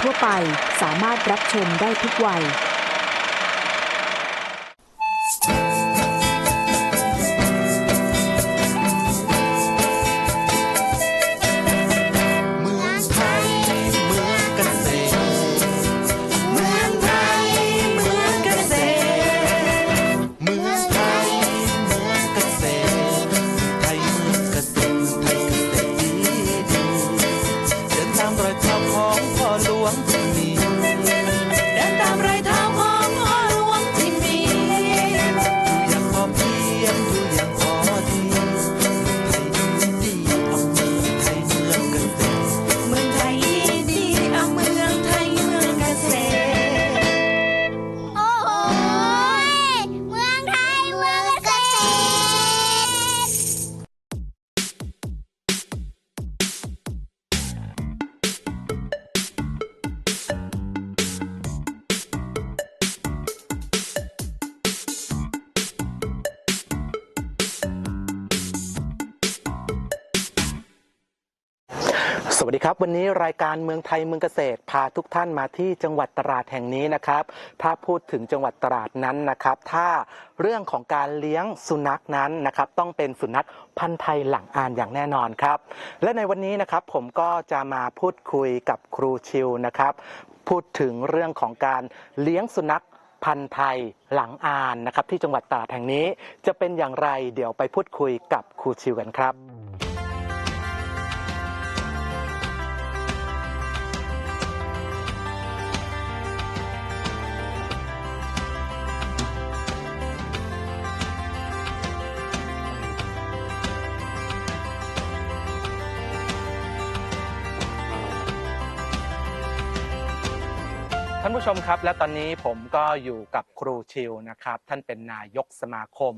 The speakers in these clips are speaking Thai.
ทั่วไป สามารถรับชมได้ทุกวัย พ่ วันนี้รายการเมืองไทยเมืองเกษตรพาทุกท่านมาที่จังหวัดตราดแห่งนี้นะครับ ถ้าพูดถึงจังหวัดตราดนั้นนะครับ ถ้าเรื่องของการเลี้ยงสุนัขนั้นนะครับต้องเป็นสุนัขพันธุ์ไทยหลังอ่านอย่างแน่นอนครับ และในวันนี้นะครับผมก็จะมาพูดคุยกับครูชิวนะครับ พูดถึงเรื่องของการเลี้ยงสุนัขพันธุ์ไทยหลังอ่านนะครับ ที่จังหวัดตราดแห่งนี้จะเป็นอย่างไร เดี๋ยวไปพูดคุยกับครูชิวกันครับ ชมครับ และตอนนี้ผมก็อยู่กับครูชิวนะครับ ท่านเป็นนายกสมาคม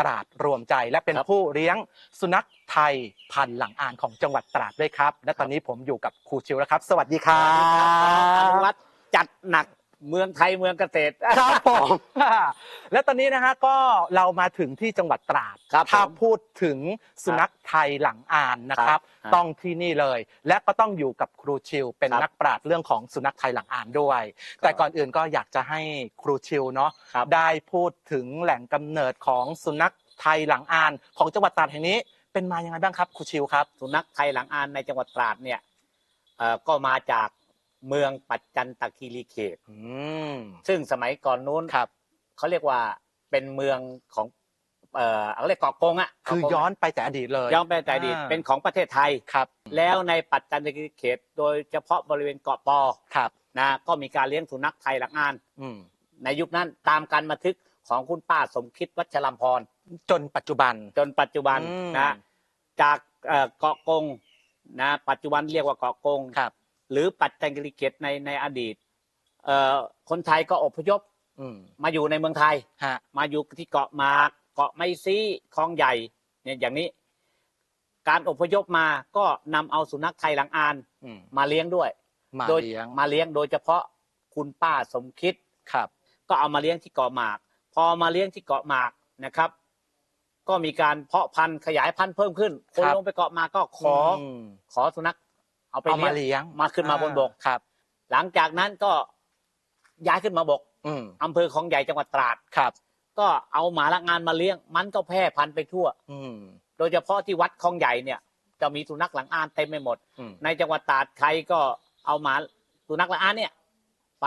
ตราดรวมใจและเป็นผู้เลี้ยงสุนัขไทยพันธุ์หลังอ่านของจังหวัดตราดด้วยครับ และตอนนี้ผมอยู่กับครูชิวแล้วครับ สวัสดีครัอนุบวัฒน์จัดหนัก เมืองไทยเมืองเกษตร ครับผม และตอนนี้นะฮะก็เรามาถึงที่จังหวัดตราดครับถ้าผมพูดถึงสุนัขไทยหลังอ่านนะครับ ครับต้องที่นี่เลย และก็ต้องอยู่กับครูชิวเป็นครับนักปราชญ์เรื่องของสุนัขไทยหลังอ่านด้วย แต่ก่อนอื่นก็อยากจะให้ครูชิวเนาะครับ ได้พูดถึงแหล่งกำเนิดของสุนัขไทยหลังอ่าน ของจังหวัดตราดแห่งนี้ เป็นมายังไงบ้างครับครูชิวครับ สุนัขไทยหลังอานในจังหวัดตราดเนี่ยเอ่อก็มาจาก เมืองปัจจันตคีรีเขตอืมซึ่งสมัยก่อนนู้นครับเขาเรียกว่าเป็นเมืองของเอ่อเขาเรียกเกาะกงอะคือเกาะกงย้อนไปแต่อดีตเลยย้อนไปแต่อดีตอ่าเป็นของประเทศไทยครับ แล้วในปัจจันตคีรีเขต โดยเฉพาะบริเวณเกาะปอครับนะก็มีการเลี้ยงสุนัขไทยหลังอานอืมในยุคนั้นตามการบันทึกของคุณป้าสมคิดวัชรำพรจนปัจจุบันจนปัจจุบันอืมนะจากเอ่อเกาะกงนะปัจจุบันเรียกว่าเกาะกงครับ หรือปัจจันกิริเกตในในอดีต เอ่อคนไทยก็อพยพอืมมาอยู่ในเมืองไทยฮะมาอยู่ที่เกาะหมาก เกาะไมซีคลองใหญ่เนี่ยอย่างนี้ การอพยพมาก็นำเอาสุนัขไทยหลังอานอืมมาเลี้ยงด้วยมาโดยเลี้ยงมาเลี้ยงโดยเฉพาะคุณป้าสมคิดครับ ก็เอามาเลี้ยงที่เกาะหมาก พอมาเลี้ยงที่เกาะหมากนะครับ ก็มีการเพาะพันธุ์ขยายพันธุ์เพิ่มขึ้นคนครับลงไปเกาะหมากก็ขออมขอสุนัข เอาไปเอามาเลี้ยงเลี้ยงมาขึ้นมาบนบกครับ หลังจากนั้นก็ย้ายขึ้นมาบกอืมอำเภอของใหญ่จังหวัดตราดครับ ก็เอาหมาละงานมาเลี้ยง มันก็แพร่พันธุ์ไปทั่ว อืมโดยเฉพาะที่วัดคลองใหญ่เนี่ย จะมีสุนัขหลังอานเต็มไปหมดอืมในจังหวัดตราดใครก็เอาหมาสุนัขหลังอานเนี่ย ไป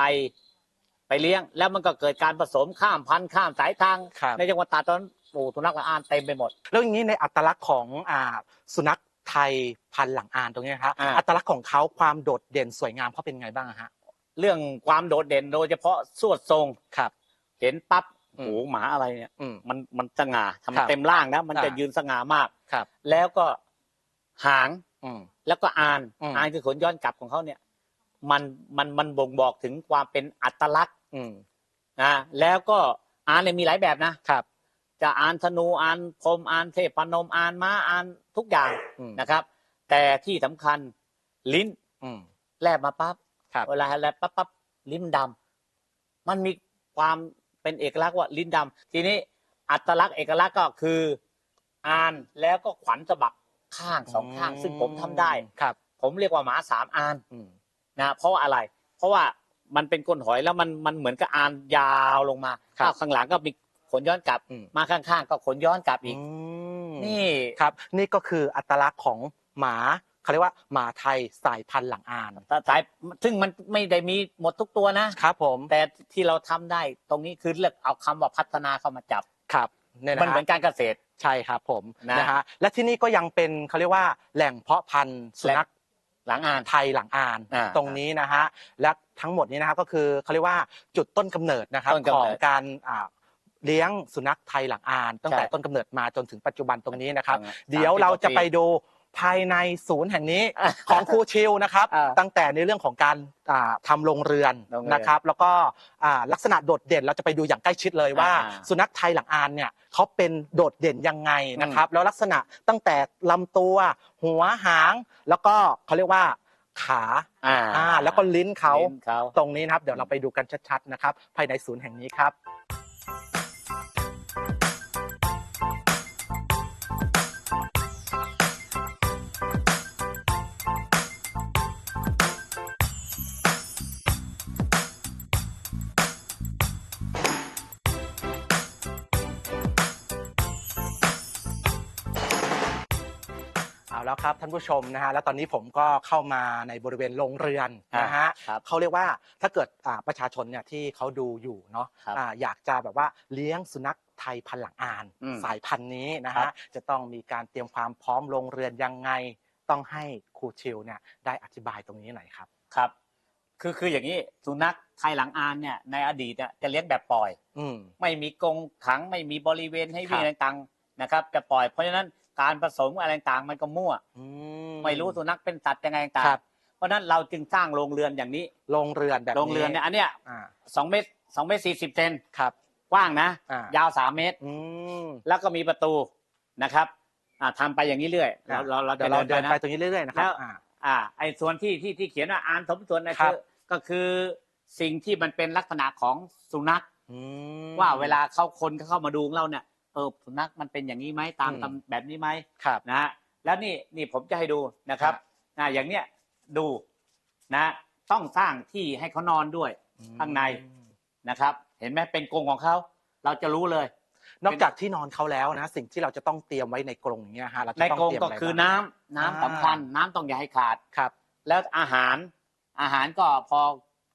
ไปเลี้ยง แล้วมันก็เกิดการผสมข้ามพันธุ์ข้ามสายทางครับในจังหวัดตราดตอนนั้นโอ้สุนัขหลังอานเต็มไปหมด แล้วอย่างนี้ในอัตลักษณ์ของอ่าสุนัข ไทยพันธุ์หลังอานตรงนี้นะครับอ่า อัตลักษณ์ของเขาความโดดเด่นสวยงามเขาเป็นไงบ้างอะฮะเรื่องความโดดเด่นโดยเฉพาะสวดทรง ครับ เห็นปั๊บอืโอ้มโหหมาอะไรเนี่ย อืม มันมันสง่าครับทำเต็มร่างนะ มันจะอ่ายื ยืนสง่ามาก ครับ แล้วก็หางอืม แล้วก็อานอืม อานคือขนย้อนกลับของเขาเนี่ย มันมันมันบ่งบอกถึงความเป็นอัตลักษณ์อืมนะแล้วก็อานเนี่ยมีหลายแบบนะครับ จะอานธนูอานพรหมอานเทพพนมอานม้าอานทุกอย่างอืมนะครับ แต่ที่สำคัญลิ้นอืมแลบมาปั๊บครับเวลาแลบปั๊บปั๊บลิ้นดำมันมีความเป็นเอกลักษณ์ว่าลิ้นดำทีนี้อัตลักษณ์เอกลักษณ์ก็คืออานแล้วก็ขวัญสะบักข้างสองข้าง ซึ่งผมทำได้ครับ ผมเรียกว่าหมาสามอานอืมนะเพราะว่าอะไร เพราะว่ามันเป็นก้นหอยแล้วมันมันเหมือนกับอานยาวลงมาครับอ้าวข้างหลังก็มี ขนย้อนกลับอืม มาข้างๆ ก็ขนย้อนกลับอีกอืมนี่ครับ นี่ก็คืออัตลักษณ์ของหมาเขาเรียกว่าหมาไทยสายพันธุ์หลังอาน สายซึ่งมันไม่ได้มีหมดทุกตัวนะ ครับผมแต่ที่เราทำได้ตรงนี้คือเลือกเอาคำว่าพัฒนาเข้ามาจับ ครับเนี่ยนะมันเหมือนฮะการเกษตร ใช่ครับผมนะ นะฮะและที่นี่ก็ยังเป็นเขาเรียกว่าแหล่งเพาะพันธุ์สุนัข หลังอ่าน ไทยหลังอานอ่าตรงนี้นะฮะและทั้งหมดนี้นะครับก็คือเขาเรียกว่าจุดต้นกำเนิดนะครับต้นกำขอเนิงดการอ่า เลี้ยงสุนัขไทยหลังอาน ตั้งแต่ใช่ต้นกำเนิดมาจนถึงปัจจุบันตรงนี้นะครับตั้งแต่เดี๋ยว30เราจะกว่าปีไปดูภายในศูนย์แห่งนี้อ่าของครูชิวนะครับอ่าตั้งแต่ในเรื่องของการอ่าทำโรงเรือนโรงเรือนนะครับ แล้วก็อ่าลักษณะโดดเด่นเราจะไปดูอย่างใกล้ชิดเลยว่าอ่า สุนัขไทยหลังอานเนี่ยเขาเป็นโดดเด่นยังไงนะครับ แล้วลักษณะตั้งแต่ลำตัว หัวหาง แล้วก็เขาเรียกว่าขาอ่าอ่าแล้วก็ลิ้นเขาลิ้นเขาตรงนี้นะครับ เดี๋ยวเราไปดูกันชัดๆนะครับ ภายในศูนย์แห่งนี้ครับ แล้วครับท่านผู้ชมนะฮะแล้วตอนนี้ผมก็เข้ามาในบริเวณโรงเรือนนะฮะครับเขาเรียกว่าถ้าเกิดอ่าประชาชนเนี่ยที่เขาดูอยู่เนาะครับอ่าอยากจะแบบว่าเลี้ยงสุนัขไทยพันธุ์หลังอาน อืมสายพันธุ์นี้นะครัฮะบ จะต้องมีการเตรียมความพร้อมโรงเรือนยังไง ต้องให้ครูชิวเนี่ยได้อธิบายตรงนี้หน่อยครับ ครับ คือคืออย่างนี้สุนัขไทยหลังอานเนี่ยในอดีตเนี่ยจะเลี้ยงแบบปล่อย อืม ไม่มีกรงขังไม่มีบริเวณให้วิ่งคอะรับไรต่างๆนะครับจะปล่อยเพราะฉะนั้น การผสมอะไรต่างๆมันก็มั่วอืไม่รู้สุนัขเป็นสัตว์ยังไงต่างครับๆเพราะฉะนั้นเราจึงสร้างโรงเรือนอย่างนี้โรงเรือนแบบนี้โรงเรือนเนี่ยอันเนี้ยอ่าสองเมตรสองเมตรสี่สิบเซนครับกว้างนะอ่ายาวสามเมตรอืมแล้วก็มีประตูนะครับอ่าทำไปอย่างนี้เรื่อยเราเราเราเดี๋จะยวเราเดิเดินนไปไปตรงนี้เรื่อยๆนะครับแล้วอ่าอ่าไอ้ส่วนที่ที่ที่เขียนว่าอานสมส่วนนะครัคืบอก็คือสิ่งที่มันเป็นลักษณะของสุนัขอืมว่าเวลาเขาคนเขาเข้ามาดูของเราเนี่ย เออสุนัขมันเป็นอย่างนี้ไหมตามอืมตามแบบนี้ไหมครับ นะฮะแล้วนี่นี่ผมจะให้ดูนะครับครับนะอย่างเนี้ยดูนะต้องสร้างที่ให้เขานอนด้วย ข้างใน นะครับ เห็นไหมเป็นกรงของเขาเราจะรู้เลย นอกจากที่นอนเขาแล้วนะ สิ่งที่เราจะต้องเตรียมไว้ในกรงอย่างเงี้ยฮะเราจะในต้องกรงเตรียมก็อะไรคือบ้าง น้ำน้ำอ่าสำคัญ น้ำต้องอย่าให้ขาดครับ แล้วอาหารอาหารก็พอ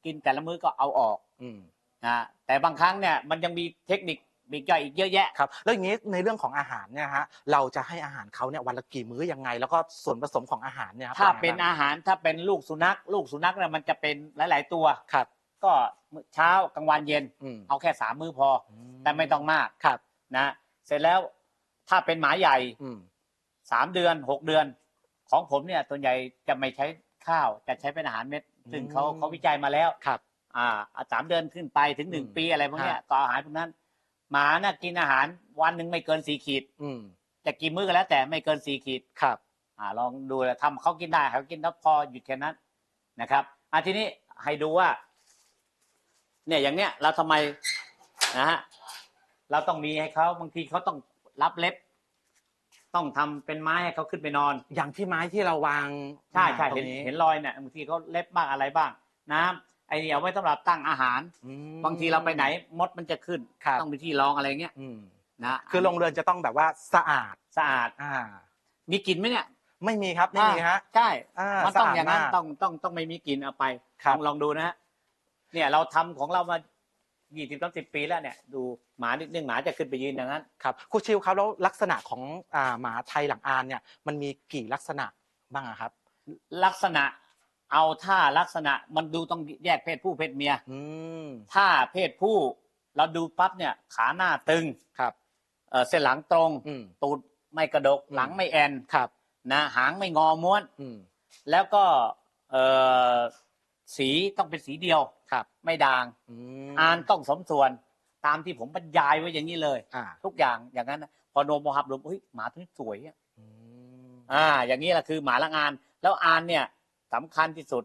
กินแต่ละมื้อก็เอาออกอืม นะแต่บางครั้งเนี่ยมันยังมีเทคนิค มีกอีกเยอะแยะ ครับแล้วอย่างนี้ในเรื่องของอาหารเนี่ยฮะเราจะให้อาหารเขาเนี่ยวันละกี่มื้อยังไง แล้วก็ส่วนผสมของอาหารเนี่ยครับถ้ายังไงเป็นบ้งอาหารถ้าเป็นลูกสุนัข ลูกสุนัขเนี่ยมันจะเป็นหลาย ๆ ตัว ครับ ก็มื้อเช้ากลางวันเย็น อืมเอาแค่สามมื้อพออแต่ไม่ต้องมากครับ นะ เสร็จแล้วถ้าเป็นหมาใหญ่อืมสามเดือนหกเดือน ของผมเนี่ยส่วนใหญ่จะไม่ใช้ข้าวจะใช้เป็นอาหารเม็ด ซึ่งเขาอืมเขาวิจัยมาแล้ว ครับ อ่าอะสามเดือนขึ้นไปถึงหนึ่งอืมปีอะไรพวกเนี้ยฮะก็อาหารพวกนั้น หมาน่ะกินอาหารวันหนึ่งไม่เกินสี่ขีด อืมจะกี่มื้อก็แล้ว แต่ไม่เกินสี่ขีด ครับ อ่าลองดูเลยทำเขากินได้เขากินแล้วพอหยุดแค่นั้นนะครับอะทีนี้ให้ดูว่า เนี่ยอย่างเนี้ยเราทำไมนะฮะเราต้องมีให้เขาบางทีเขาต้องรับเล็บ ต้องทำเป็นไม้ให้เขาขึ้นไปนอนอย่างที่ไม้ที่เราวางใช่ใช่ตรเห็นงนี้เห็นรอยเนี่ยบางทีเขาเล็บบ้างอะไรบ้าง น้ำ ไอเนี่ยเอาไว้สำหรับตั้งอาหาร อืม บางทีเราไปไหนมดมันจะขึ้น ครับ ต้องมีที่รองอะไรเงี้ยอืมนะคือโรงเรือนจะต้องแบบว่าสะอาด สะอาดอ่า มีกลิ่นไหมเนี่ยไม่มีครับไม่มีฮะ ใช่อ่ามันต้องสะอาดอย่างนั้นมากต้องต้องต้องไม่มีกลิ่นเอาไปครับ ลองลองดูนะฮะเนี่ยเราทำของเรามายี่สิบสามสิบปีแล้วเนี่ย ดูหมานิดนึงหมาจะขึ้นไปยืนอย่างนั้น ครับครูชิวครับแล้วลักษณะของอ่าหมาไทยหลังอานเนี่ยมันมีกี่ลักษณะบ้างอะครับ ลักษณะ เอาถ้าลักษณะมันดูต้องแยกเพศผู้เพศเมีย อืม ถ้าเพศผู้เราดูปั๊บเนี่ย ขาหน้าตึงครับ เอ่อเส้นหลังตรง อืม ตูดไม่กระดก อืม หลังไม่แอนครับ นะหางไม่งอม้วน อืม แล้วก็เอ่อสีต้องเป็นสีเดียว ครับ ไม่ด่าง อืมอ่านต้องสมส่วน ตามที่ผมบรรยายไว้อย่างนี้เลย อ่าทุกอย่างอย่างนั้นนะพอโนมโมฮับรวมเฮ้ยหมาตัวนี้สวยอะอืมอ่า อย่างนี้แหละคือหมาละงาน แล้วอานเนี่ย สำคัญที่สุด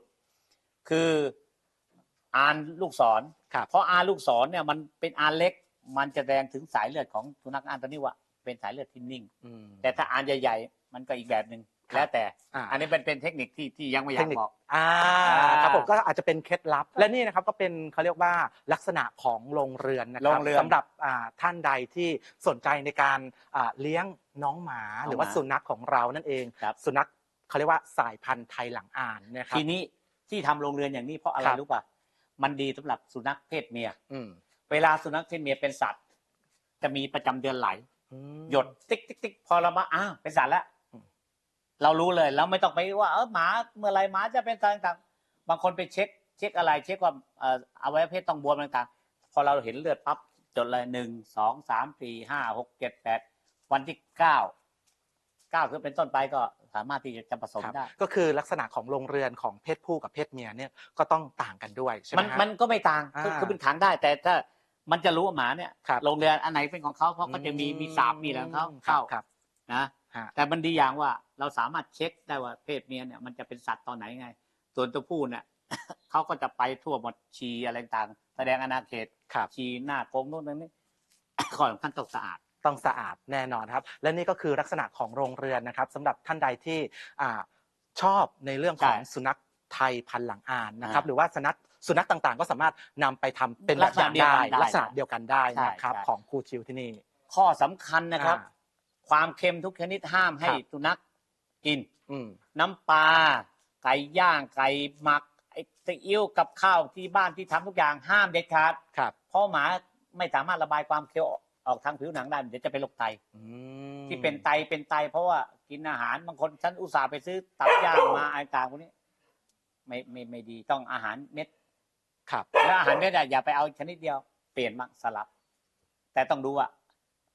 คืออานลูกศรครับเพราะอานลูกศรเนี่ยมันเป็นอานเล็ก มันจะแสดงถึงสายเลือดของสุนัขอานตัวนี้ว่าเป็นสายเลือดที่นิ่ง อืม แต่ถ้าอานใหญ่ ๆ มันก็อีกแบบหนึ่งแล้วแต่ อ่า อันนี้เป็นเป็นเทคนิคที่ที่ยังไม่อยากบอกอ่าอ่าครับผมก็อาจจะเป็นเคล็ดลับ และนี่นะครับก็เป็นเขาเรียกว่าลักษณะของโรงเรือนนะคโรรับงเรือนสำหรับอ่าท่านใดที่สนใจในการอ่าเลี้ยงน้องหมาน้องหมาหรือว่าสุนัขของเรานั่นเอง ครับ สุนัข เขาเรียกว่าสายพันธุ์ไทยหลังอ่านนะครับ ทีนี้ที่ทำโรงเรือนอย่างนี้เพราะอะไรครับ รู้ป่ะมันดีสำหรับสุนัขเพศเมีย อืมเวลาสุนัขเพศเมียเป็นสัตว์ จะมีประจำเดือนไหลอืมหยดติ๊กติ๊กติ๊กพอเรามาอ้าวเป็นสัตว์แล้วอืมเรารู้เลยเราไม่ต้องไปว่าเออหมาเมื่อไรหมาจะเป็นสัตว์ต่างๆบางคนไปเช็ค เช็คอะไร เช็คว่าเอ่ออวัยวะเพศต้องบวมต่างๆ พอเราเห็นเลือดปั๊บจดเลยหนึ่งสองสามสี่ห้าหกเจ็ดแปดวันที่เก้าเก้าคือเป็นต้นไปก็ สามารถที่จะผสมครับได้ ก็คือลักษณะของโรงเรือนของเพศผู้กับเพศเมียเนี่ยก็ต้องต่างกันด้วยใช่ไหมมันฮะมันก็ไม่ต่างคืออ่าคือเป็นขังได้แต่ถ้ามันจะรู้ว่าหมาเนี่ยครับโรงเรือนอันไหนเป็นของเขาเพราะเขาจะมีมีสาบมีอะไรของเขาครัเข้าบครับนะฮะแต่มันดีอย่างว่าเราสามารถเช็คได้ว่าเพศเมียเนี่ยมันจะเป็นสัตว์ตอนไหนไง ส่วนตัวผู้เนี่ยเขาก็จะไปทั่วหมดชีอะไรต่างแสดงอาณาเขตครับชีหน้าโกงนู่นนั่นนี่ก่อนขั้นต้องสะอาด ต้องสะอาดแน่นอนครับ และนี่ก็คือลักษณะของโรงเรือนนะครับสำหรับท่านใดที่อ่าชอบในเรื่องของใช่สุนัขไทยพันธุ์หลังอ่านนะครับอ่าหรือว่าสุนัขสุนัขต่างๆ ก็สามารถนำไปทำเป็นแบบอย่างได้ลัลักกษษณะณะเดีเดียยววกักันนได้ได้นะครับใช่ของครูชิวที่นี่ ข้อสำคัญนะครับอ่าความเค็มทุกชนิดห้ามให้ครับสุนัขกินอืมน้ำปลาไก่ย่างไก่หมักไอ้ซีอิ๊วกับข้าวที่บ้านที่ทำทุกอย่างห้ามเด็ดขาดครับเพราะหมาไม่สามารถระบายความเค็ม ออกทางผิวหนังได้เดี๋ยวจะเป็นโรคไตอืมที่เป็นไตเป็นไต เพราะว่ากินอาหารบางคนฉันอุตส่าห์ไปซื้อตับย่างมาอะไรต่างพวกนี้ไม่ไม่ไม่ดีต้องอาหารเม็ดครับแล้วอาหารเม็ดอะอย่าไปเอาชนิดเดียวเปลี่ยนบ้างสลับ แต่ต้องดูอะ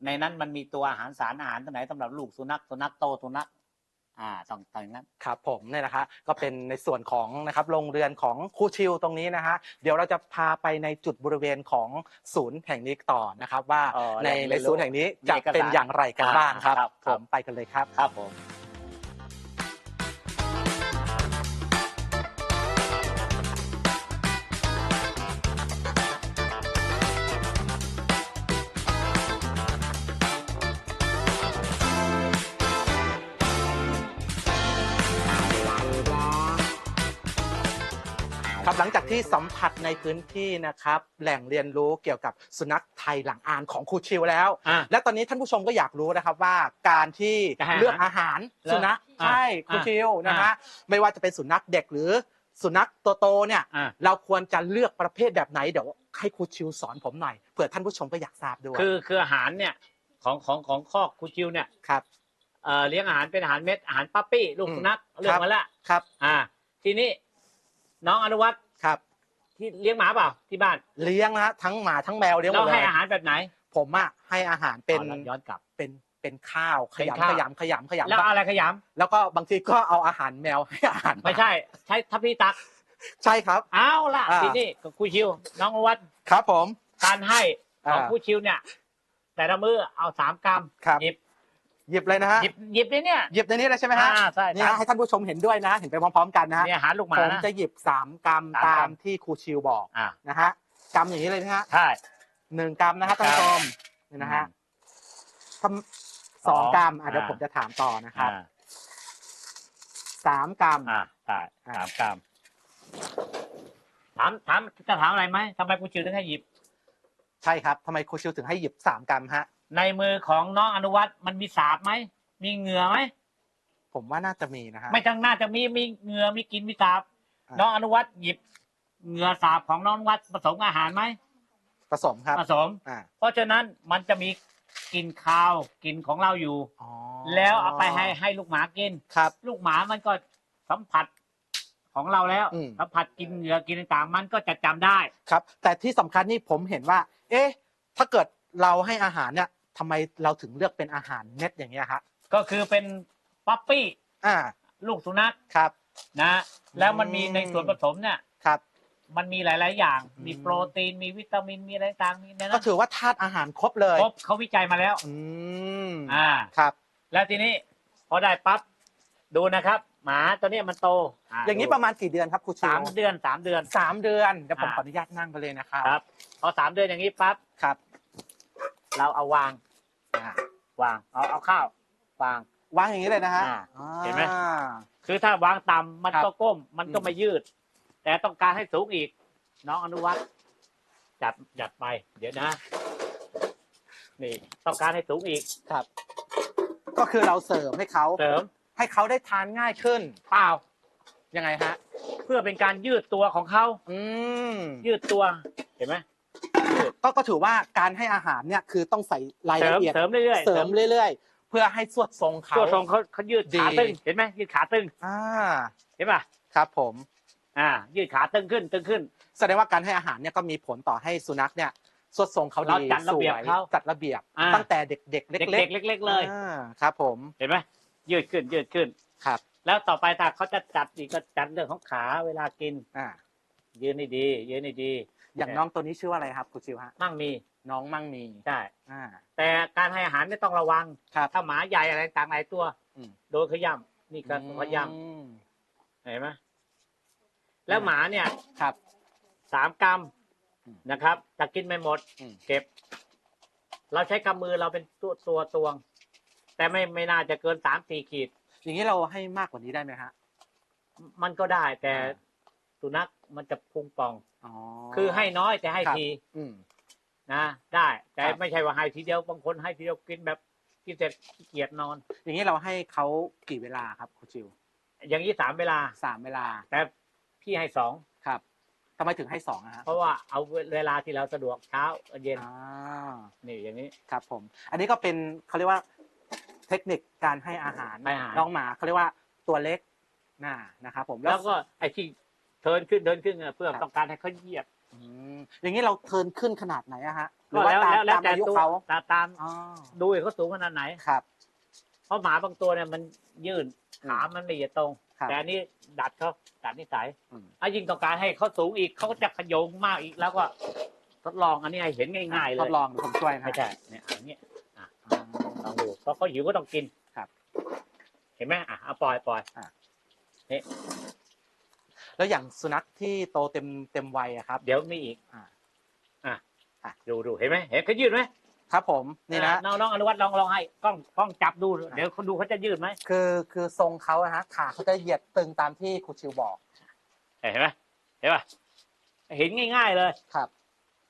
ในนั้นมันมีตัวอาหารสารอาหารตัวไหนสำหรับลูกสุนัขสุนัขโตสุนัข อ่าต้องต้องอย่างนั้น ครับผมเนี่ยนะคะก็เป็นในส่วนของนะครับโรงเรือนของครูชิวตรงนี้นะฮะเดี๋ยวเราจะพาไปในจุดบริเวณของศูนย์แห่งนี้ต่อนะครับ ว่าอ๋อในเรียนรู้ในศูนย์แห่งนี้จะมีเอกสารเป็นอย่างไรกันบ้างครับครับ ผมไปกันเลยครับ ครับผม หลังจากที่สัมผัสในพื้นที่นะครับ แหล่งเรียนรู้เกี่ยวกับสุนัขไทยหลังอ่านของครูชิวแล้ว อะและตอนนี้ท่านผู้ชมก็อยากรู้นะครับว่าการที่จะให้อาหารเลือกอาหารเหรอสุนัขอะใช่ครูอะชิวนะฮะอะไม่ว่าจะเป็นสุนัขเด็กหรือสุนัขตัวโตเนี่ย อะ เราควรจะเลือกประเภทแบบไหนเดี๋ยวให้ครูชิวสอนผมหน่อยเผื่อท่านผู้ชมก็อยากทราบด้วยคือคืออาหารเนี่ยของของของคอกคูจิวเนี่ยครับ เอ่อเลี้ยงอาหารเป็นอาหารเม็ดอาหารปั๊ปปี้ลูกอืมสุนัขเลือกมาแล้วครับ อ่า ทีนี้น้องอนุวัฒน์ ครับ ที่เลี้ยงหมาเปล่าที่บ้านเลี้ยงนะฮะทั้งหมาทั้งแมวเลี้ยงหมเราดเลให้ยอาหารแบบไหนผมอะให้อาหารเป็นอาย้อนกลับ เป็นเป็นข้าวขเป็นยำข้าวขยำขยำขยำแล้วเอาอะไรขยแล้วก็บางทีก็เอาอาหารแมวให้อาหารำไม่ใช่ ใช้ทัพพี่ตัก ใช่ครับ เอาล่ะอ่า ทีนี้กับคูชิว น้องอนุวัฒน์ครับผม การให้ของอ่าคูชิวเนี่ย แต่ละมือเอาสามกรัมครับ หยิบ หยิบเลยนะฮะหยิบหยิบเลยเนี่ย หยิบในนี้เลยใช่ไหมฮะอ่าใช่นี่ฮะให้ท่านผู้ชมเห็นด้วยนะ เห็นไปพร้อมๆกันนะฮะนี่อาหารลูกหมาผมนะจะหยิบสามกรัมสามกรัตามมที่ครูชิวบอกอ่านะฮะกรัมอย่างนี้เลยนะฮะใช่หนึ่งกรัมนะฮะท่านผู้ชมนี่นะฮะทำสองกรัมอะเดี๋ยวผมจะถามต่อนะครับอ่าสามกรัมอ่าใช่อ่าสามกรัมถามถามจะถามอะไรไหมทำไมคูชิวถึงให้หยิบ ใช่ครับทำไมครูชิวถึงให้หยิบสามกรัมฮะ ในมือของน้องอนุวัฒน์มันมีสาบไหมมีเหงื่อไหมผมว่าน่าจะมีนะฮะ ไม่ทั้งน่าจะมีมีเหงื่อมีกลินมีสาบอ่า น้องอนุวัฒน์หยิบเหงื่อสาบของน้องอนุวัฒน์ผสมอาหารไหมผสมครับผสม อ่าเพราะฉะนั้นมันจะมีกลิ่นคาวกลิ่นของเราอยู่ อ๋อแล้วเอาไปให้ให้ลูกหมากิน ครับ ลูกหมามันก็สัมผัสของเราแล้วอืม สัมผัสกินเหงื่อกินต่างๆมันก็จะจำได้ ครับ แต่ที่สำคัญนี่ผมเห็นว่า เอ๊ะ ถ้าเกิดเราให้อาหารเนี่ย ทำไมเราถึงเลือกเป็นอาหารเม็ดอย่างเงี้ยฮะก็คือเป็นป๊อปปี้อ่าลูกสุนัขครับ นะแล้วมันมีอืมในส่วนผสมเนี่ยครับ มันมีหลาย ๆ อย่างอืมมีโปรตีนมีวิตามินมีอะไรต่างๆมีในก็นั้นถือว่าธาตุอาหารครบเลยครบเขาวิจัยมาแล้ว อืมอ่า ครับ แล้วทีนี้พอได้ปั๊บดูนะครับ หมาตัวเนี้ยมันโตอย่างนี้ดูประมาณกี่เดือนครับครูชิวสามเดือนสามเดือน สามเดือนเดี๋ยวผมอ่า ขออนุญาตนั่งไปเลยนะครับครับ พอสามเดือนอย่างนี้ปั๊บครับ เราเอาวาง อ่าวางเอาเอาข้าววาง วางอย่างนี้เลยนะฮะอ่าอ่าเห็นไหม คือถ้าวางต่ำมันครับก็ก้ม มันก็อืมไม่ยืด แต่ต้องการให้สูงอีก น้องอนุวัฒน์จัดจัดไป เดี๋ยวนะ นี่ ต้องการให้สูงอีก ครับ ก็คือเราเสริมให้เขาเสริมให้เขาได้ทานง่ายขึ้นเปล่ายังไงฮะ เพื่อเป็นการยืดตัวของเขา อืมยืดตัว เห็นไหม ก็ก็ถือว่าการให้อาหารเนี่ยคือต้องใส่รายเสริละมเอียดเสริมเรื่อยๆเสริมเรื่อยๆ เพื่อให้สวดทรงเขา ตัวทรงเขาเขายืดดีขาตึงเห็นไหมยืดขาตึงอ่าเห็นป่ะครับผม อ่า ยืดขาตึงขึ้นตึงขึ้น แสดงว่าการให้อาหารเนี่ยก็มีผลต่อให้สุนัขเนี่ยสวดทรงเขาเราดีจัดระเบียบสวยเขาจัดระเบียบ อ่า ตั้งแต่เด็กๆเด็เล็กกๆเล็ก ๆ เลย อ่าครับผมเห็นไหมยืดขึ้นยืดขึ้น ครับแล้วต่อไปถ้าเขาจะจัดอีกก็จัดเรื่องของขาเวลากิน อ่ายืนให้ดียืนให้ดี อย่างน้องตัวนี้ชื่อว่าอะไรครับคุณชิวฮะมั่งมีน้องมั่งมีใช่อ่าแต่การให้อาหารไม่ต้องระวังครับถ้าหมาใหญ่อะไรต่างหลายตัวอืมโดนขย้ำนี่ก็ขย้อืมำเห็นไหมแล้วหมาเนี่ยครับสามกรัมอืมนะครับถ้ากินไม่หมดอืมเก็บ เราใช้กำมือเราเป็นตัวตัวตวง แต่ไม่ไม่น่าจะเกินสามสี่ขีด อย่างนี้เราให้มากกว่านี้ได้ไหมฮะมันก็ได้แต่อ่าสุนัขมันจะพุงป่องอ๋อ คือให้น้อยแต่ให้ครับทีอืมนะได้ แต่ครับไม่ใช่ว่าให้ทีเดียวบางคนให้ทีเดียวกินแบบกินเสร็จขี้เกียจนอน อย่างนี้เราให้เขากี่เวลาครับคุณชิวอย่างนี้สามเวลาสามเวลา แต่พี่ให้สองครับทำไมถึงให้สองอะฮะเพราะว่าเอาเวลาที่เราสะดวกเช้าเย็นอ่านี่อย่างนี้ครับ ผม อันนี้ก็เป็นเขาเรียกว่าเทคนิคการให้อาหารให้อาหารน้องหมาเขาเรียกว่าตัวเล็กน่านะครับผมแล้วก็ไอ้ที่ เทินขึ้นเดินขึ้นเนี่ยเพื่อครับต้องการให้เขาเหยียบอืมอย่างนี้เราเทิร์นขึ้นขนาดไหนอะฮะหรืก็อว่าแล้วตามแล้วแล้วตามแต่อายุตัวเขาตามตามอ๋อดูให้เขาสูงขนาดไหน ครับ เพราะหมาบางตัวเนี่ยมันยื่นอืมขา มันไม่ตรง ครับแต่อันนี้ดัดเขาดัดนิสัยอืม ถ้ายิ่งต้องการให้เขาสูงอีกเขาก็จะขยงมากอีกแล้วก็ทดลองอันนี้ให้เห็นง่ายๆเลทยดลองดูผมช่วยนะไม่ใช่เนี่ยอันเนี้ยอ๋อ ลองดูเพราะเขาหิวก็ต้องกินครับ เห็นไหมอะเอาปล่อยปล่อย แล้วอย่างสุนัขที่โตเต็มเต็มวัยอะครับเดี๋ยวมีอีกอ่าอะอะดูดูเห็นไหมเห็นเขายืดไหมครับผมนี่นะอ่น้องน้องอนุวัฒน์ลองลองให้กล้องกล้องจับดูเดี๋ยวคนดูเขาจะยืดไหมคือคือทรงเขาอะฮะขาเขาจะเหยียดตึงตามที่ครูชิวบอก เห็นไหมเห็นป่ะเห็นง่ายๆเลยครับ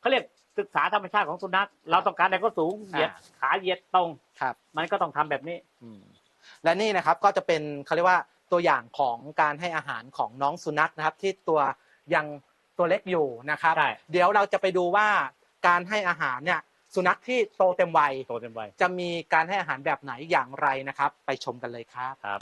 เขาเรียกศึกษาธรรมชาติของสุนัขเราต้องการให้เขาสูงเหยียดอ่าขาเหยียดตรงครับ มันก็ต้องทำแบบนี้อืมและนี่นะครับก็จะเป็นเขาเรียกว่า ตัวอย่างของการให้อาหารของน้องสุนัขนะครับ ที่ตัวยังตัวเล็กอยู่นะครับ ใช่ เดี๋ยวเราจะไปดูว่าการให้อาหารเนี่ยสุนัขที่โตเต็มวัยโตเต็มวัยจะมีการให้อาหารแบบไหนอย่างไรนะครับ ไปชมกันเลยครับ ครับ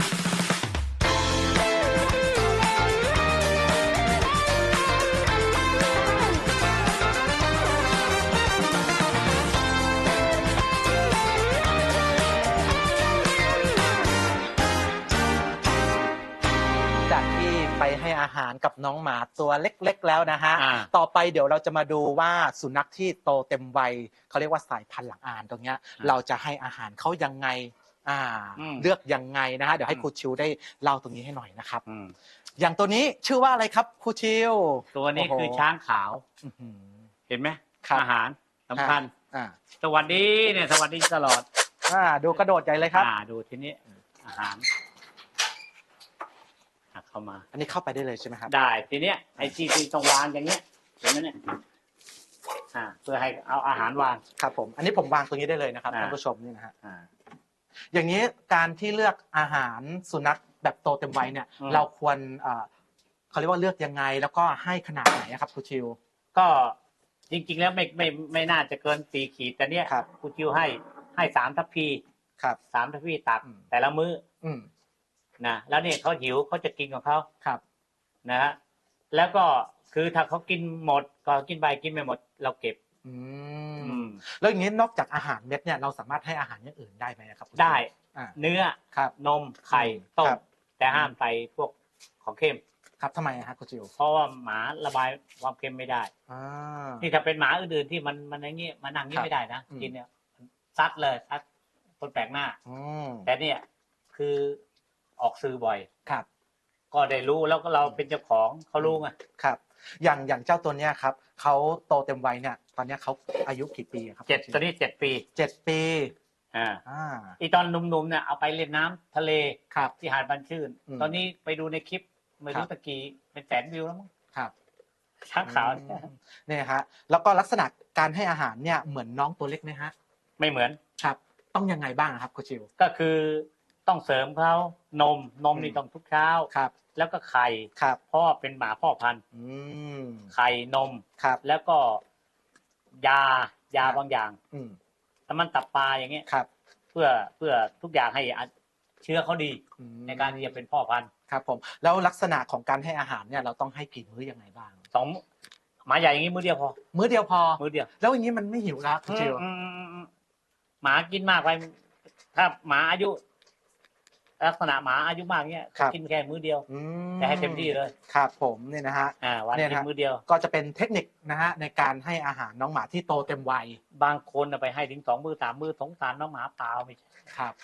อาหารกับน้องหมาตัวเล็ก ๆ แล้วนะฮะ อ่า ต่อไปเดี๋ยวเราจะมาดูว่าสุนัขที่โตเต็มวัยเขาเรียกว่าสายพันธุ์หลังอ่านตรงเนี้ย เราจะให้อาหารเขายังไงอ่าอืม เลือกยังไงนะฮะเดี๋ยวให้อืมครูชิวได้เล่าตรงนี้ให้หน่อยนะครับ อืมอย่างตัวนี้ชื่อว่าอะไรครับครูชิว ตัวนี้โอ้โห คือช้างขาว อื้อหือ เห็นไหมครับ อาหารสำคัญ อ่าสวัสดีเนี่ยสวัสดีตลอดอ่าดูกระโดดใหญ่เลยครับ อ่าดูทีนี้อาหารอะ เข้ามา อันนี้เข้าไปได้เลยใช่ไหมครับ ได้ทีเนี้ยไอ้ที่ที่ต้องวางอย่างเงี้ยเห็นไหมเนี่ยอ่าเพื่อให้เอาอาหารวาง ครับผม อันนี้ผมวางตรงนี้ได้เลยนะครับอ่า ท่านผู้ชมนี่นะฮะ อ่า อย่างนี้การที่เลือกอาหารสุนัขแบบโตเต็มวัยเนี่ย อืม เราควรเอ่อเขาเรียกว่าเลือกยังไง แล้วก็ให้ขนาดไหนอะครับครูชิว ก็จริงๆแล้วไม่ไม่ไม่น่าจะเกินสี่ขีดแต่เนี้ยครับครูจิวให้ให้สามทัพพีครับ สามทัพพีตักอืม แต่ละมื้อ อืม นะแล้วเนี่ยเขาหิวเขาจะกินของเขาครับนะฮะแล้วก็คือถ้าเขากินหมดก็กินไปกินไม่หมด เราเก็บ อือืมมแล้วอย่างนี้นอกจากอาหารเม็ดเนี่ยเราสามารถให้อาหารอย่างอื่นได้ไหมครับครูชิวได้อ่า เนื้อครับนมไข่ต้มครับ แต่ห้ามใส่พวกของเค็ม ครับทำไมอะฮะครูชิวเพราะว่าหมาระบายความเค็มไม่ได้ อ่า นี่ถ้าเป็นหมาอื่นๆที่มันมันอย่างงี้มานั่งนี่ครับไม่ได้นะอืม กินเนี่ยซัดเลยซัดคนแปลกหน้า อืมแต่เนี่ยคือ ออกสื่อบ่อย ครับ ก็ได้รู้แล้วก็เราเป็นเจ้าของเขารู้ไงครับ อย่างอย่างเจ้าตัวเนี้ยครับเขาโตเต็มวัยเนี่ย ตอนเนี้ยเขาอายุกี่ปีอะครับเจ็ดครูชิวตอนนี้เจ็ดปีเจ็ดปีอ่าอ่า อีตอนหนุ่มๆเนี่ยเอาไปเล่นน้ำทะเลครับที่หาดบันชื่น อืมตอนนี้ไปดูในคลิปไม่ครัรู้บ ตะกี้เป็นแสนวิวแล้วมั้งครับช้างขาวเนี่ยอืมเนี่ยฮะแล้วก็ลักษณะการให้อาหารเนี่ยเหมือนน้องตัวเล็กไหมฮะ ไม่เหมือน ครับ ต้องยังไงบ้างครับครูชิว ก็คือ ต้องเสริมเขานมนมอืมนี่ต้องทุกเช้าครับ แล้วก็ไข่ครับเพราะว่อเป็นหมาพ่อพันธุ์อืมไข่นมครับ แล้วก็ยายาบางอย่างอืมน้ำมันตับปลาอย่างเงี้ยครับ เพื่อเพื่อทุกอย่างให้อะเชื้อเขาดีอืมในการที่จะเป็นพ่อพันธุ์ครับ ผม แล้วลักษณะของการให้อาหารเนี่ย เราต้องให้กี่มื้อยังไงบ้างสองหมาใหญ่อย่างนี้มือเดียวพอ มื้อเดียวพอ มือเดียว แล้วอย่างนี้มันไม่หิวแล้วครูชิวอืมอืมอืมอืมหมากินมากไป ถ้าหมาอายุ ลักษณะหมาอายุมากเนี้ยครับ กินแค่มื้อเดียวอืมแต่ให้เต็มที่เลยครับผมเนี่ยนะฮะ อ่าวันเนี่ยกินนะมื้อเดียว ก็จะเป็นเทคนิคนะฮะในการให้อาหารน้องหมาที่โตเต็มวัยบางคนเอาไปให้ถึงสองมือสามมือสงสารน้องหมาเปล่าไม่ใช่ครับ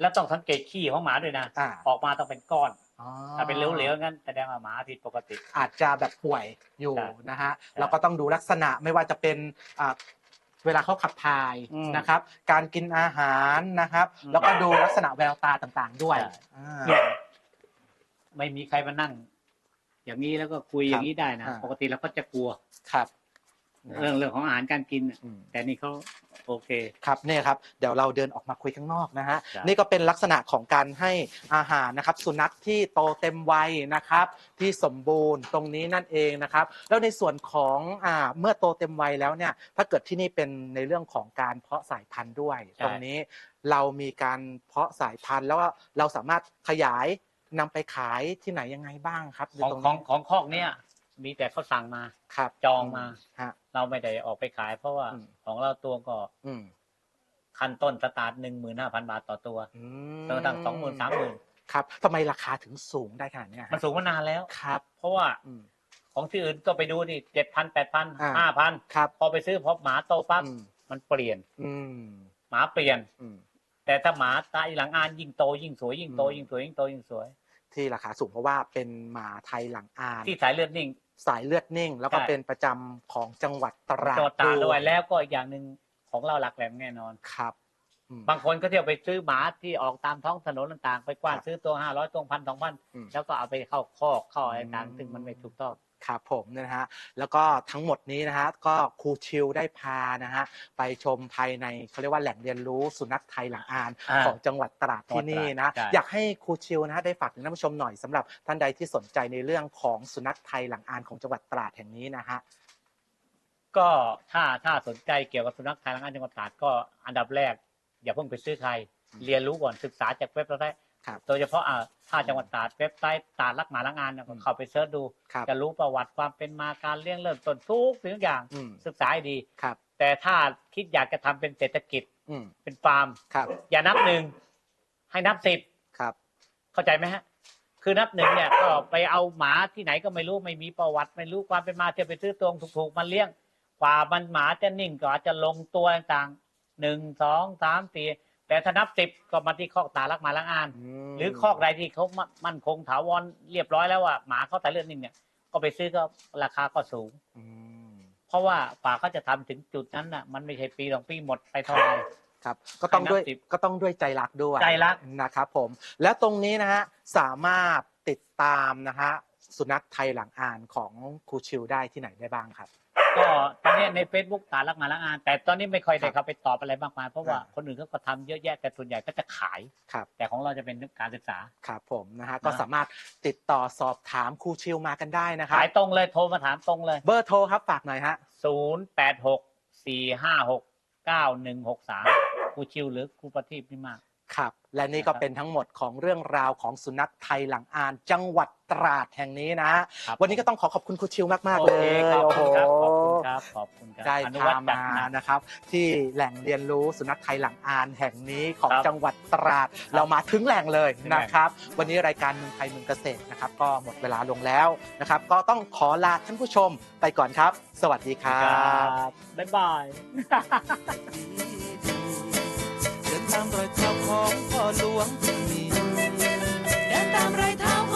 แล้วต้องสังเกตขี้ของหมาด้วยนะอ่าออกมาต้องเป็นก้อนอ๋อถ้าเป็นเหลวๆงั้นแสดงว่าหมาผิดปกติ อาจจะแบบป่วยอยู่ใช่นะฮะ เราก็ต้องดูลักษณะไม่ว่าจะเป็นอ่า เวลาเขาขับถ่ายอืมนะครับ การกินอาหารนะครับอืมแล้วก็ดูลักษณะแววตาต่างๆด้วยใช่อ่าเนี่ยไม่มีใครมานั่ง อย่างนี้แล้วก็คุยครับอย่างนี้ได้นะอ่าปกติเราก็จะกลัวครับ เรื่องเรื่องของอาหารการกินน่ะอืมแต่นี่เขาโอเคครับเนี่ยครับเดี๋ยวเราเดินออกมาคุยข้างนอกนะฮะครับนี่ก็เป็นลักษณะของการให้อาหารนะครับ สุนัขที่โตเต็มวัยนะครับ ที่สมบูรณ์ตรงนี้นั่นเองนะครับ แล้วในส่วนของอ่าเมื่อโตเต็มวัยแล้วเนี่ย ถ้าเกิดที่นี่เป็นในเรื่องของการเพาะสายพันธุ์ด้วยใช่ตรงนี้เรามีการเพาะสายพันธุ์แล้วก็เราสามารถขยายนำไปขายที่ไหนยังไงบ้างครับของตรงของนี้ของคอกเนี่ย มีแต่เขาสั่งมา ครับจองมา ฮะ เราไม่ได้ออกไปขาย เพราะว่าอืม ของเราตัวก็อืมขั้นต้นสตาร์ทหนึ่งหมื่นห้าพันบาทต่อตัวอืเติมตั้งสองหมื่นสามหมื่นครับทำไมราคาถึงสูงได้ขนาดเนี้ยฮะมันสูงมานานแล้วครับ เพราะว่าอืม ของที่อื่นก็ไปดูนี่เจ็ดพันแปดพันอ่า ห้าพันครับพอไปซื้อพอหมาโตปั๊บอืมมันเปลี่ยน อืมหมาเปลี่ยน อืม แต่ถ้าหมาตายหลังอานยิ่งโตยิ่งสวยยิ่งโตอืม ยิ่งสวยยิ่งโตยิ่งสวยที่ราคาสูงเพราะว่าเป็นหมาไทยหลังอานที่สายเลือดนิ่ง สายเลือดนิ่ง แล้วก็ใช่ เป็นประจำของจังหวัดตราดจังหวัดตราดด้วยยแล้วก็อีกอย่างหนึ่งของเราหลักแหลมแน่นอน ครับอืม บางคนก็เที่ยวไปซื้อหมาที่ออกตามท้องถนนต่างๆ ไปกว้านครับซื้อตัวห้าร้อยตัวพันสองพันอืม แล้วก็เอาไปเข้าคอกเข้าอะไรต่างอืมซึ่งมันไม่ถูกต้อง ครับผมเนยนะฮะแล้วก็ทั้งหมดนี้นะฮะก็ครูชิวได้พานะฮะไปชมภายในเขาเรียกว่าแหล่งเรียนรู้สุนัขไทยหลังอานอ่าของจังหวัดตราดที่นี่นะใช่อยากให้ครูชิวนะฮะได้ฝากถึงท่านผู้ชมหน่อยสำหรับท่านใดที่สนใจในเรื่องของสุนัขไทยหลังอานของจังหวัดตราดแห่งนี้นะฮะก็ถ้าถ้าสนใจเกี่ยวกับสุนัขไทยหลังอานจังหวัดตราดก็อันดับแรกอย่าเพิ่งไปซื้อใครอืมเรียนรู้ก่อนศึกษาจากเว็บไซต์ ครับ โดยเฉพาะอ่าถ้าจังหวัดตราดเว็บไซต์ตราดรักหมาลักงานเนี่ยก็อืมเข้าไปเสิร์ชดู ครับจะรู้ประวัติความเป็นมาการเลี้ยงเริ่มต้นทุกสิ่งทุกอย่างอืมศึกษาให้ดี ครับแต่ถ้าคิดอยากจะทำเป็นเศรษฐกิจอืมเป็นฟาร์ม ครับอย่านับหนึ่งให้นับสิบครับ เข้าใจไหมฮะ คือนับหนึ่งเนี่ยก็ไปเอาหมาที่ไหนก็ไม่รู้ไม่มีประวัติ ไม่รู้ความเป็นมาเที่ยวไปซื้อตัวถูกๆมาเลี้ยงกว่ามันหมาจะนิ่งกว่าจะลงตัวต่างๆหนึ่งสองสามสี่ แต่ถ้านับสิบก็มาที่คอกตาลักหมาลักอานมหรือคอกใดที่เขามั่นคงถาวรเรียบร้อยแล้วว่าหมาเขาแต่เลือดนิ่งเนี่ย ก็ไปซื้อก็ราคาก็สูงอืมเพราะว่าป่าเขาจะทำถึงจุดนั้นน่ะ มันไม่ใช่ปีสองปีหมดไปเท่าไหร่ครับก็ต้องด้วยให้นับสิบก็ต้องด้วยใจรักด้วยใจรักนะครับผม แล้วตรงนี้นะฮะสามารถติดตามนะฮะสุนัขไทยหลังอ่านของครูชิวได้ที่ไหนได้บ้างครับ ก็ตอนนี้ใน Facebook ตาลักหมาลักอานแต่ตอนนี้ไม่ค่อยได้ครับเข้าไปตอบอะไรมากมายเพราะว่าอ่าคนอื่นเขาก็ทำเยอะแยะแต่ส่วนใหญ่ก็จะขาย ครับแต่ของเราจะเป็นการศึกษา ครับผมนะฮะก็สามารถติดต่อสอบถามครูชิวมากันได้นะครัขาบยตรงเลยโทรมาถามตรงเลย เบอร์โทรครับฝากหน่อยฮะศูนย์แปดหกสี่ห้าหกเก้าหนึ่งหกสามครูชิวหรือครูประทีปนี่มาก ครับ และนี่ก็นะครับเป็นทั้งหมดของเรื่องราวของสุนัขไทยหลังอ่าน จังหวัดตราดแห่งนี้นะฮะครับวันนี้ก็ต้องขอขอบคุณครูชิวมาก ๆ โอเลเคยขอบโอ้คุโหณครับ ขอบคุณครับ ขอบคุณครับได้อนุพาวัฒน์มาจัดหนัก นะครับ ที่แหล่งเรียนรู้สุนัขไทยหลังอานแห่งนี้ของครับจังหวัดตราด เรามาถึงแหล่งเลยถึงแหล่ง นะครับ วันนี้รายการเมืองไทยเมืองเกษตรนะครับ ก็หมดเวลาลงแล้วนะครับ ก็ต้องขอลาท่านผู้ชมไปก่อนครับ สวัสดีครัครับ บบ๊ายบายเดิน ตามรอยเท้าของพ่อหลวงที่มีเดินตามรอยเท้าข